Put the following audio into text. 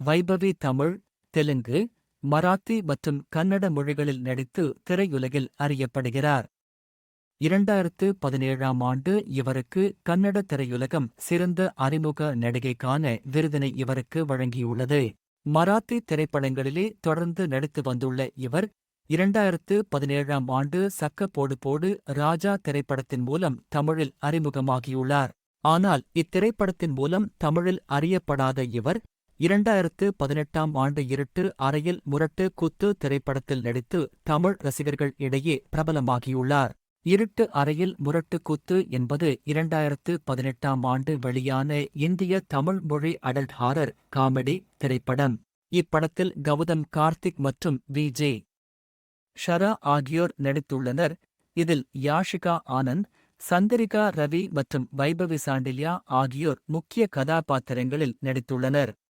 வைபவி தமிழ் தெலுங்கு மராத்தி மற்றும் கன்னட மொழிகளில் நடித்து திரையுலகில் அறியப்படுகிறார். இரண்டாயிரத்து பதினேழாம் ஆண்டு இவருக்கு கன்னட திரையுலகம் சிறந்த அறிமுக நடிகைக்கான விருதினை இவருக்கு வழங்கியுள்ளது. மராத்தி திரைப்படங்களிலே தொடர்ந்து நடித்து வந்துள்ள இவர் இரண்டாயிரத்து பதினேழாம் ஆண்டு சக்க போடு போடு ராஜா திரைப்படத்தின் மூலம் தமிழில் அறிமுகமாகியுள்ளார். ஆனால் இத்திரைப்படத்தின் மூலம் தமிழில் அறியப்படாத இவர் இரண்டாயிரத்து பதினெட்டாம் ஆண்டு இருட்டு அறையில் முரட்டு குத்து திரைப்படத்தில் நடித்து தமிழ் ரசிகர்கள் இடையே பிரபலமாகியுள்ளார். இருட்டு அறையில் முரட்டு குத்து என்பது இரண்டாயிரத்து பதினெட்டாம் ஆண்டு வெளியான இந்திய தமிழ் மொழி அடல்ட் ஹாரர் காமெடி திரைப்படம். இப்படத்தில் கௌதம் கார்த்திக் மற்றும் வி. ஜே. ஷரா ஆகியோர் நடித்துள்ளனர். இதில் யாஷிகா ஆனந்த் சந்திரிகா ரவி மற்றும் வைபவி சாண்டில்யா ஆகியோர் முக்கிய கதாபாத்திரங்களில் நடித்துள்ளனர்.